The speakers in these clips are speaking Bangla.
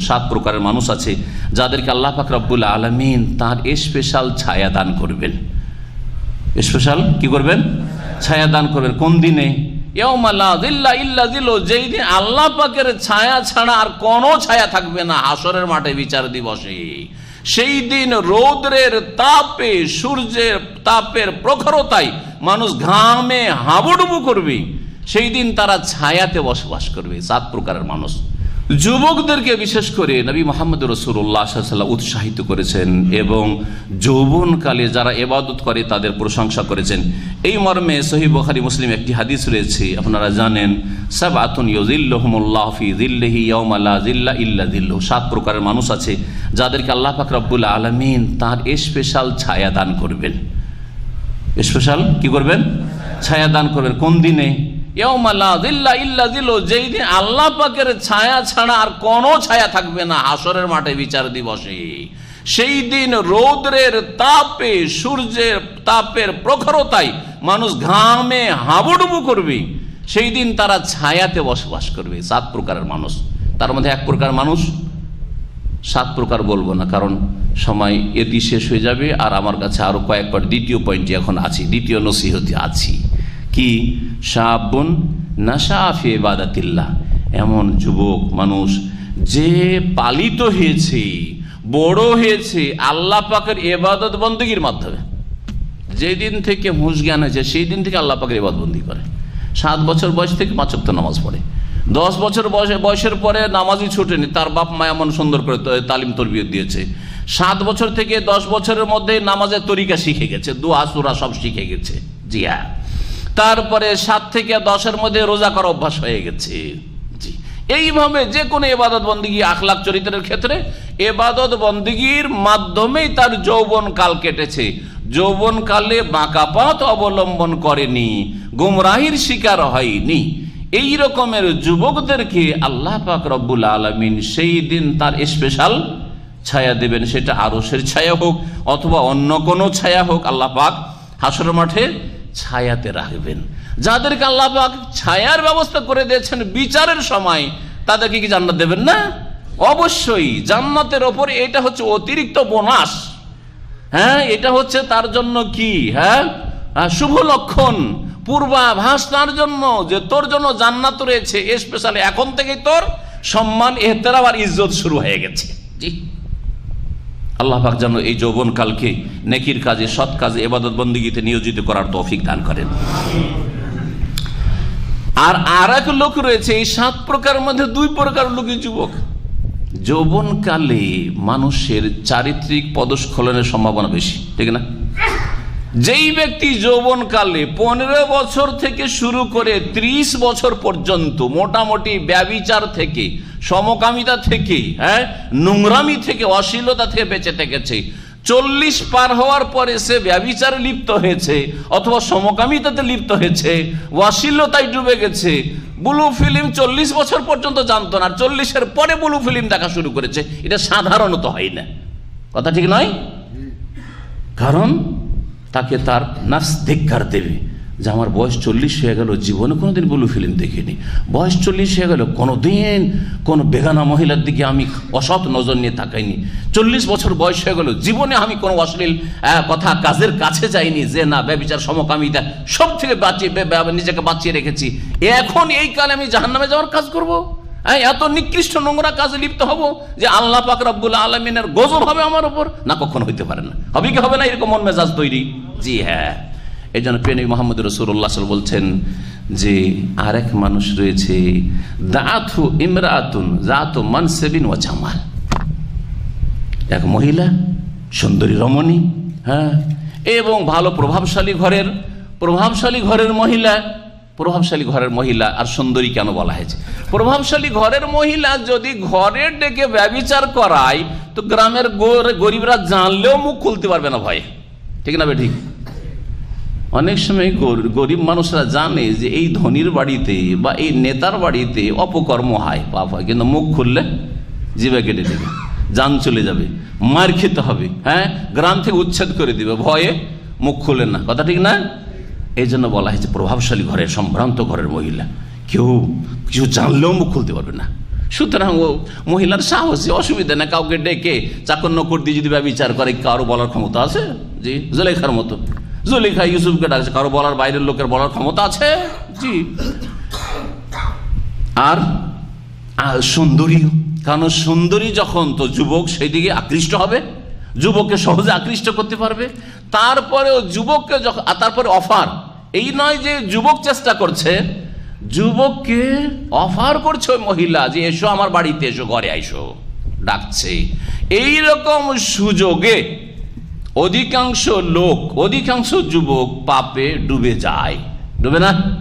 সাত প্রকারের মানুষ আছে, যাদেরকে আল্লাহ পাক রব্বুল আলমিন তার স্পেশাল ছায়া দান করবেন। স্পেশাল কি করবেন? ছায়া দান করবেন। কোন দিনে? যেই দিন আল্লাহ পাকের ছায়া ছাড়া আর কোনো ছায়া থাকবে না, হাসরের মাঠে বিচার দিবসে। সেই দিন রৌদ্রের তাপে, সূর্যের তাপের প্রখরতায় মানুষ ঘামে হাবুডুবু করবে। সেই দিন তারা ছায়াতে বসবাস করবে, সাত প্রকারের মানুষ। যুবকদেরকে বিশেষ করে নবী মোহাম্মদ রসুল্লাহ সাল্লাহ উৎসাহিত করেছেন এবং যৌবনকালে যারা এবাদত করে তাদের প্রশংসা করেছেন। এই মর্মে সহি বখারি মুসলিম একটি হাদিস রয়েছে, আপনারা জানেন সব আতুন জিল্লা সাত প্রকারের মানুষ আছে যাদেরকে আল্লাহ পাক রব্বুল আলমিন তার স্পেশাল ছায়া দান করবেন। স্পেশাল কি করবেন? ছায়া দান করবেন। কোন দিনে? যেই দিন আল্লাহ পাকের ছায়া ছাড়া আর কোনো ছায়া থাকবে না হাসরের মাঠে বিচার দিবসে। সেই দিন রৌদ্রের তাপে, সূর্যের তাপের প্রখরতায় মানুষ ঘামে হাবুডুবু করবে। সেই দিন তারা ছায়াতে বসবাস করবে, সাত প্রকারের মানুষ। তার মধ্যে এক প্রকার মানুষ, সাত প্রকার বলব না, কারণ সময় এটি শেষ হয়ে যাবে। আর আমার কাছে আরও কয়েকবার দ্বিতীয় পয়েন্টটি এখন আছি, দ্বিতীয় নসিহতি আছি। কি? সাবন নাসাফি বাদাতিল্লাহ এমন যুবক, মানুষ, যে পালিত হয়েছে, বড় হয়েছে আল্লাহ পাকের এবাদত বন্দীর মাধ্যমে। যেদিন থেকে হুঁশ জ্ঞান হয়েছে সেই দিন থেকে আল্লাহ পাকের এবাদবন্দি করে। সাত বছর বয়স থেকে পাঁচক্ত নামাজ পড়ে। দশ বছর বয়সে, বয়সের পরে নামাজই ছুটেনি, তার বাপ মা এমন সুন্দর করে তালিম তরবিয়ত দিয়েছে। সাত বছর থেকে দশ বছরের মধ্যে নামাজের তরিকা শিখে গেছে, দোয়া সুরা সব শিখে গেছে। জি হ্যাঁ তারপরে সাত থেকে দশের মধ্যে রোজা করা অভ্যাস হয়ে গেছে। এইভাবে যে কোনো এবাদত বন্দিগি আখলাখ চরিত্রের ক্ষেত্রে এবাদত বন্দিগির মাধ্যমেই তার যৌবন কাল কেটেছে। যৌবন কালে বাঁকা পথ অবলম্বন করেনি, গুমরাহির শিকার হয়নি। এই রকমের যুবকদেরকে আল্লাহ পাক রব্বুল আলমিন সেই দিন তার স্পেশাল ছায়া দেবেন। সেটা আরসের ছায়া হোক অথবা অন্য কোনো ছায়া হোক, আল্লাহ পাক হাসর মাঠে ছায়াতে রাখবেন। যাদেরকে আল্লাহ ছায়ার ব্যবস্থা করে দিয়েছেন বিচারের সময়, তাদেরকে কি জান্নাত দেবেন না? অবশ্যই, জান্নাতের ওপর এটা হচ্ছে অতিরিক্ত বোনাস। হ্যাঁ এটা হচ্ছে তার জন্য কি? হ্যাঁ শুভ লক্ষণ, পূর্বাভাস তার জন্য যে তোর জন্য জান্নাত রয়েছে স্পেশালি এখন থেকেই তোর সম্মান, এহতেরাম আর ইজ্জত শুরু হয়ে গেছে। জি। আল্লাহ পাক যেন এই যৌবন কালকে নেকির কাজে, সৎ কাজে, এবাদত বন্দীগীতে নিয়োজিত করার তৌফিক দান করেন। আর আর এক লোক রয়েছে, এই সাত প্রকার মধ্যে দুই প্রকার লোকই যুবক। যৌবনকালে মানুষের চারিত্রিক পদস্খলনের সম্ভাবনা বেশি, ঠিক না? যেই ব্যক্তি যৌবনকালে পনেরো বছর থেকে শুরু করে ৩০ বছর পর্যন্ত মোটামুটি ব্যবিচার থেকে সমকামিতা থেকে হ্যাঁ নোংরামি থেকে অশ্লীলতা থেকে বেঁচে থেকেছে চল্লিশ পার হওয়ার পরে সে ব্যবিচারে লিপ্ত হয়েছে অথবা সমকামিতাতে লিপ্ত হয়েছে অশ্লীলতায় ডুবে গেছে ব্লু ফিল্ম চল্লিশ বছর পর্যন্ত জানতো না চল্লিশের পরে ব্লু ফিল্ম দেখা শুরু করেছে এটা সাধারণত হয় না। কথা ঠিক নয়? কারণ তাকে তার নার্স ধিক্কার দেবে যে আমার বয়স চল্লিশ হয়ে গেল, জীবনে কোনোদিন ব্লু ফিল্ম দেখিনি। বয়স চল্লিশ হয়ে গেল কোনো দিন কোনো বেগানা মহিলার দিকে আমি অসৎ নজর নিয়ে তাকাইনি। চল্লিশ বছর বয়স হয়ে গেল, জীবনে আমি কোনো অশ্লীল কথা কাজের কাছে যাইনি যে না, ব্যবচার, সমকামিতা, সব থেকে বাঁচিয়ে নিজেকে বাঁচিয়ে রেখেছি। এখন এই কালে আমি জাহান্নামে যাওয়ার কাজ করব। হ্যাঁ এত নিকৃষ্ট নোংরা কাজে লিপ্ত হব যে আল্লাহ পাক রব্বুল আলমিনের গজব হবে আমার ওপর না, কখনো হইতে পারে না। হবে কি হবে না? এরকম মন মেজাজ তৈরি। জি হ্যাঁ। এই জন্য প্রেমী মোহাম্মদ রসুল্লাহ বলছেন যে, আরেক মানুষ রয়েছে দাথু ইমরাতুন জাতু মানসেবিন ও জামাল। এক মহিলা, সুন্দরী রমণী হ্যাঁ এবং ভালো প্রভাবশালী ঘরের প্রভাবশালী ঘরের মহিলা প্রভাবশালী ঘরের মহিলা আর সুন্দরী কেন বলা হয়েছে? প্রভাবশালী ঘরের মহিলা যদি ঘরে ডেকে ব্যবিচার করায়, তো গ্রামের গরিবরা জানলেও মুখ খুলতে পারবে না ভয়ে। ঠিক না ঠিক অনেক সময় গরিব মানুষরা জানে যে এই ধনির বাড়িতে বা এই নেতার বাড়িতে অপকর্ম হয় পাপ হয়। কিন্তু মুখ খুললে জিবে কেটে দেবে যান চলে যাবে, মার খেতে হবে হ্যাঁ? গ্রাম থেকে উচ্ছেদ করে দিবে, ভয়ে মুখ খুলে না। কথা ঠিক না? এই জন্য বলা হয়েছে, প্রভাবশালী ঘরের, সম্ভ্রান্ত ঘরের মহিলা। কেউ কিছু জানলেও মুখ খুলতে পারবে না। সুতরাং ও মহিলার সাহসী, অসুবিধা না কাউকে ডেকে চাকর নকর দিয়ে যদি বিচার করে, কারও বলার ক্ষমতা আছে? জি, জলেখার মতো। জলেখা ইউসুফকে ডাকছে, কারও বলার বাইরের লোকের বলার ক্ষমতা আছে? জি। আর আর সুন্দরী, কারণ সুন্দরী যখন তো যুবক, সেই দিকে আকৃষ্ট হবে। যুবককে সহজে আকৃষ্ট করতে পারবে। তারপরেও যুবককে যখন তারপরে অফার এই নয় যে যুবক চেষ্টা করছে, যুবককে অফার করছে ওই মহিলা যে, এসো আমার বাড়িতে, এসো, ঘরে আইসো। ডাকছে। এই রকম সুযোগে অধিকাংশ লোক, অধিকাংশ যুবক পাপে ডুবে যায়। ডুবে না?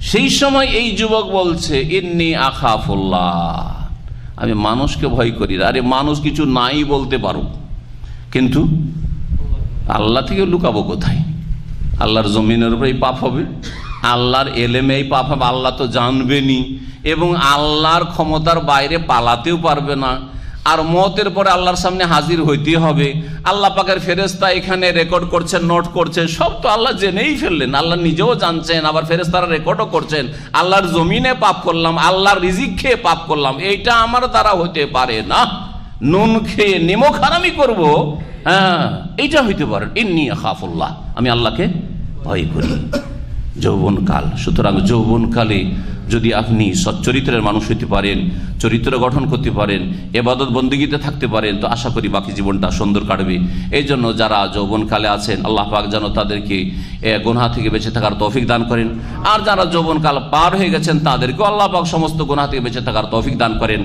সেই সময় এই যুবক বলছে, ইন্নি আখাফুল্লাহ। আমি মানুষকে ভয় করি আরে, মানুষ কিছু নাই বলতে পারো কিন্তু আল্লাহ থেকে লুকাবো কোথায়? আল্লাহর জমিনের উপরে এই পাপ হবে। আল্লাহর এলেমে এই পাপ হবে। আল্লাহ তো জানবেনি এবং আল্লাহর ক্ষমতার বাইরে পালাতেও পারবে না। আর মতের পরে আল্লাহর সামনে হাজির হইতে হবে। আল্লাহ পাকের ফেরেস্তা এখানে রেকর্ড করছেন নোট করছেন। সব তো আল্লাহ জেনেই ফেললেন। আল্লাহ নিজেও জানছেন, আবার ফেরেস্তারা রেকর্ডও করছেন। আল্লাহর জমিনে পাপ করলাম, আল্লাহর রিজিক খেয়ে পাপ করলাম। এইটা আমার দ্বারা হতে পারে না। নুন খেয়ে নিমক হারামি করব। হ্যাঁ এইটা হইতে পারে। ইন্নি খাফুল্লাহ আমি আল্লাহকে ভয় করি। যৌবনকাল। সুতরাং যৌবনকালে যদি আপনি সচ্চরিত্রের মানুষ হইতে পারেন চরিত্র গঠন করতে পারেন এবাদত বন্দিগিতে থাকতে পারেন তো আশা করি বাকি জীবনটা সুন্দর কাটবে। এই জন্য যারা যৌবনকালে আছেন আল্লাহ পাক যেন তাদেরকে এ, গুনহা থেকে বেঁচে থাকার তৌফিক দান করেন। আর যারা যৌবনকাল পার হয়ে গেছেন তাদেরকেও আল্লাহ পাক সমস্ত গুনহা থেকে বেঁচে থাকার তৌফিক দান করেন।